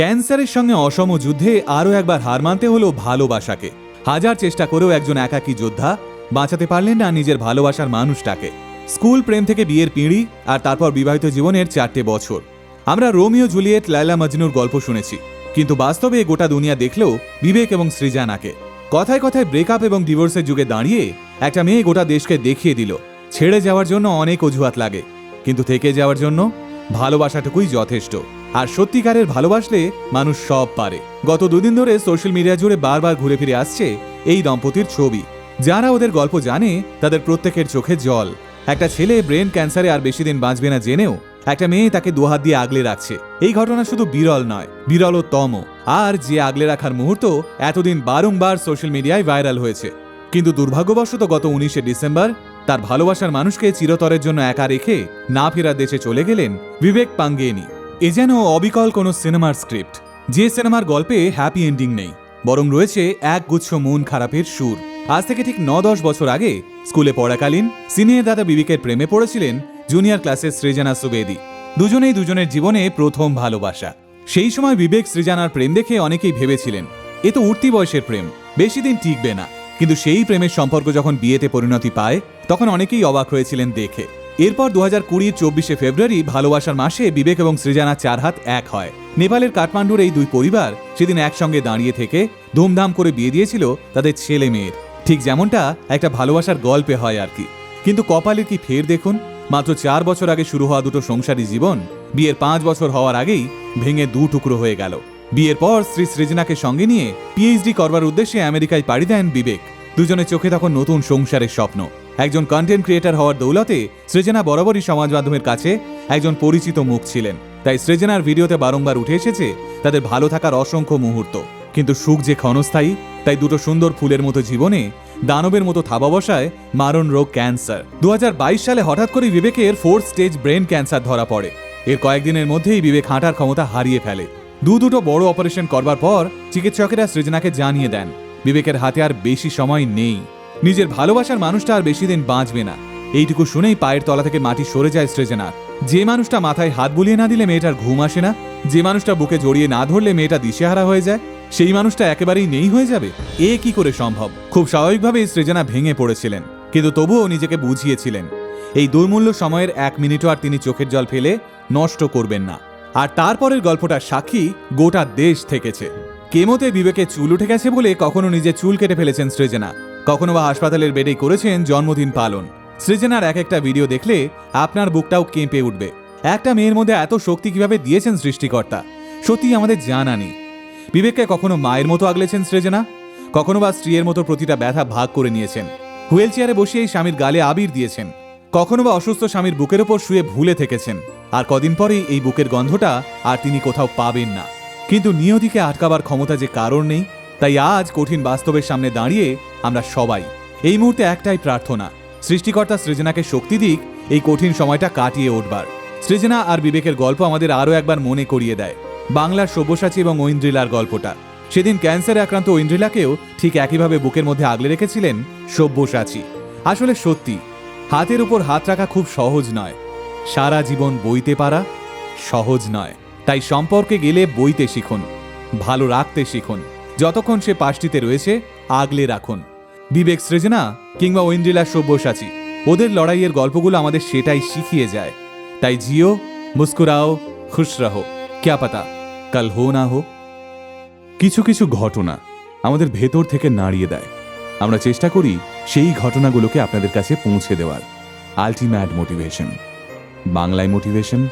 ক্যান্সারের সঙ্গে অসম যুদ্ধে আরও একবার হার মানতে হলো ভালোবাসাকে হাজার চেষ্টা করেও একজন একাকী যোদ্ধা বাঁচাতে পারলেন না নিজের ভালোবাসার মানুষটাকে। স্কুল প্রেম থেকে বিয়ের পিঁড়ি আর তারপর বিবাহিত জীবনের চারটে বছর। আমরা রোমিও জুলিয়েট লাইলা মজনুর গল্প শুনেছি, কিন্তু বাস্তবে গোটা দুনিয়া দেখলেও বিবেক এবং সৃজানাকে। কথায় কথায় ব্রেকআপ এবং ডিভোর্সের যুগে দাঁড়িয়ে একটা মেয়ে গোটা দেশকে দেখিয়ে দিল। ছেড়ে যাওয়ার জন্য অনেক অজুহাত লাগে, কিন্তু থেকে যাওয়ার জন্য ভালোবাসাটুকুই যথেষ্ট। আর সত্যিকারের ভালোবাসলে মানুষ সব পারে। গত দুদিন ধরে সোশ্যাল মিডিয়া জুড়ে বারবার ঘুরে ফিরে আসছে এই দম্পতির ছবি। যারা ওদের গল্প জানে, তাদের প্রত্যেকের চোখে জল। একটা ছেলে ব্রেন ক্যান্সারে আর বেশি দিন বাঁচবে না জেনেও একটা মেয়ে তাকে দুহাত দিয়ে আগলে রাখছে। এই ঘটনা শুধু বিরল নয়, বিরলতম। আর যে আগলে রাখার মুহূর্ত এতদিন বারংবার সোশ্যাল মিডিয়ায় ভাইরাল হয়েছে। কিন্তু দুর্ভাগ্যবশত গত উনিশে ডিসেম্বর তার ভালোবাসার মানুষকে চিরতরের জন্য একা রেখে না ফেরার দেশে চলে গেলেন বিবেক পাঙ্গেনি। এ যেন অবিকল কোনো সিনেমার স্ক্রিপ্ট। যে সিনেমার গল্পে হ্যাপি এন্ডিং নেই, বরং রয়েছে এক গুচ্ছ মন খারাপের সুর। আজ থেকে ঠিক ন দশ বছর আগে স্কুলে পড়াকালীন সিনিয়র দাদা বিবেকের প্রেমে পড়েছিলেন জুনিয়র ক্লাসের সৃজনা সুবেদি। দুজনেই দুজনের জীবনে প্রথম ভালোবাসা। সেই সময় বিবেক সৃজানার প্রেম দেখে অনেকেই ভেবেছিলেন, এ তো উঠতি বয়সের প্রেম, বেশি দিন টিকবে না। কিন্তু সেই প্রেমের সম্পর্ক যখন বিয়েতে পরিণতি পায়, তখন অনেকেই অবাক হয়েছিলেন দেখে। এরপর দু হাজার কুড়ির চব্বিশে ফেব্রুয়ারি ভালোবাসার মাসে বিবেক এবং সৃজানা চার হাত এক হয়। নেপালের কাঠমান্ডুর এই দুই পরিবার সেদিন একসঙ্গে দাঁড়িয়ে থেকে ধুমধাম করে বিয়ে দিয়েছিল তাদের ছেলে মেয়ের। ঠিক যেমনটা একটা ভালোবাসার গল্পে হয় আর কি। কিন্তু কপালের কি ফের দেখুন? মাত্র চার বছর আগে শুরু হওয়া দুটো সংসারী জীবন বিয়ের পাঁচ বছর হওয়ার আগেই ভেঙে দু টুকরো হয়ে গেল। বিয়ের পর শ্রী সৃজনাকে সঙ্গে নিয়ে পিএইচডি করবার উদ্দেশ্যে আমেরিকায় পাড়ি দেন বিবেক। দুজনের চোখে তখন নতুন সংসারের স্বপ্ন। একজন কন্টেন্ট ক্রিয়েটার হওয়ার দৌলতে সৃজনা বরাবরই সমাজ মাধ্যমের কাছে একজন পরিচিত মুখ ছিলেন। তাই সৃজনার ভিডিওতে বারংবার উঠে এসেছে তাদের ভালো থাকার অসংখ্য মুহূর্ত। কিন্তু সুখ যে ক্ষণস্থায়ী, তাই দুটো সুন্দর ফুলের মতো জীবনে দানবের মতো থাবা বসায় মারণ রোগ ক্যান্সার দু হাজার বাইশ সালে হঠাৎ করে বিবেকের ফোর্থ স্টেজ ব্রেন ক্যান্সার ধরা পড়ে। এর কয়েকদিনের মধ্যেই বিবেক হাঁটার ক্ষমতা হারিয়ে ফেলে। দু দুটো বড় অপারেশন করবার পর চিকিৎসকেরা সৃজনাকে জানিয়ে দেন, বিবেকের হাতে আর বেশি সময় নেই। নিজের ভালোবাসার মানুষটা আর বেশি দিন বাঁচবে না। এইটুকু শুনেই পায়ের তলা থেকে মাটি সরে যায় সৃজনার। যে মানুষটা মাথায় হাত বুলিয়ে না দিলে মেয়েটার ঘুম আসে না, যে মানুষটা বুকে জড়িয়ে না ধরলে মেয়েটা দিশেহারা হয়ে যায়, সেই মানুষটা একেবারেই নেই হয়ে যাবে? এ কি করে সম্ভব? খুব স্বাভাবিকভাবেই সৃজনা ভেঙে পড়েছিলেন, কিন্তু তবুও নিজেকে বুঝিয়েছিলেন। এই দুর্মূল্য সময়ের এক মিনিটও আর তিনি চোখের জল ফেলে নষ্ট করবেন না। আর তারপরের গল্পটার সাক্ষী গোটা দেশ থেকেছে। কেমোতে বিবেকে চুল উঠে গেছে বলে কখনো নিজে চুল কেটে ফেলেছেন সৃজনা। কখনো বা হাসপাতালের বেডেই করেছেন জন্মদিন পালন। সৃজনার এক একটা ভিডিও দেখলে আপনার বুকটাও কেঁপে উঠবে। একটা মেয়ের মধ্যে এত শক্তি কীভাবে দিয়েছেন সৃষ্টিকর্তা? সত্যি আমাদের জানা নেই। বিবেককে কখনো মায়ের মতো আগলেছেন সৃজনা? কখনো বা স্ত্রীর মতো প্রতিটা ব্যথা ভাগ করে নিয়েছেন। হুইল চেয়ারে বসিয়েই স্বামীর গালে আবির দিয়েছেন। কখনো বা অসুস্থ স্বামীর বুকের ওপর শুয়ে ভুলে থেকেছেন। আর কদিন পরেই এই বুকের গন্ধটা আর তিনি কোথাও পাবেন না। কিন্তু নিয়তিকে আটকাবার ক্ষমতা যে কারণ নেই তাই আজ কঠিন বাস্তবের সামনে দাঁড়িয়ে আমরা সবাই এই মুহূর্তে একটাই প্রার্থনা, সৃষ্টিকর্তা সৃজনাকে শক্তি দিক, এই কঠিন সময়টা কাটিয়ে উঠবার সৃজনা আর বিবেকের গল্প আমাদের আরও একবার মনে করিয়ে দেয়, বাংলার সব্যসাচী এবং ঐন্দ্রিলার গল্পটা। সেদিন ক্যান্সারে আক্রান্ত ঐন্দ্রিলাকেও ঠিক একইভাবে বুকের মধ্যে আগলে রেখেছিলেন সব্যসাচী। আসলে সত্যি, হাতের উপর হাত রাখা খুব সহজ নয়। সারা জীবন বইতে পারা সহজ নয়। তাই সম্পর্কে গেলে বইতে শিখুন, ভালো রাখতে শিখুন। যতক্ষণ সে পাশটিতে রয়েছে, আগলে রাখুন। বিবেক সৃজনা কিংবা ঐন্দ্রিলা সব্যসাচী, ওদের লড়াইয়ের গল্পগুলো আমাদের সেটাই শিখিয়ে যায়। তাই জিও, মুস্কুরাও খুশ রহো ক্যা পাতা, কাল হো না হো। কিছু কিছু ঘটনা আমাদের ভেতর থেকে নাড়িয়ে দেয়। আমরা চেষ্টা করি সেই ঘটনাগুলোকে আপনাদের কাছে পৌঁছে দেওয়ার। আলটিমেট মোটিভেশন, বাংলায় মোটিভেশন,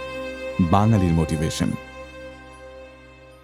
বাঙালির মোটিভেশন।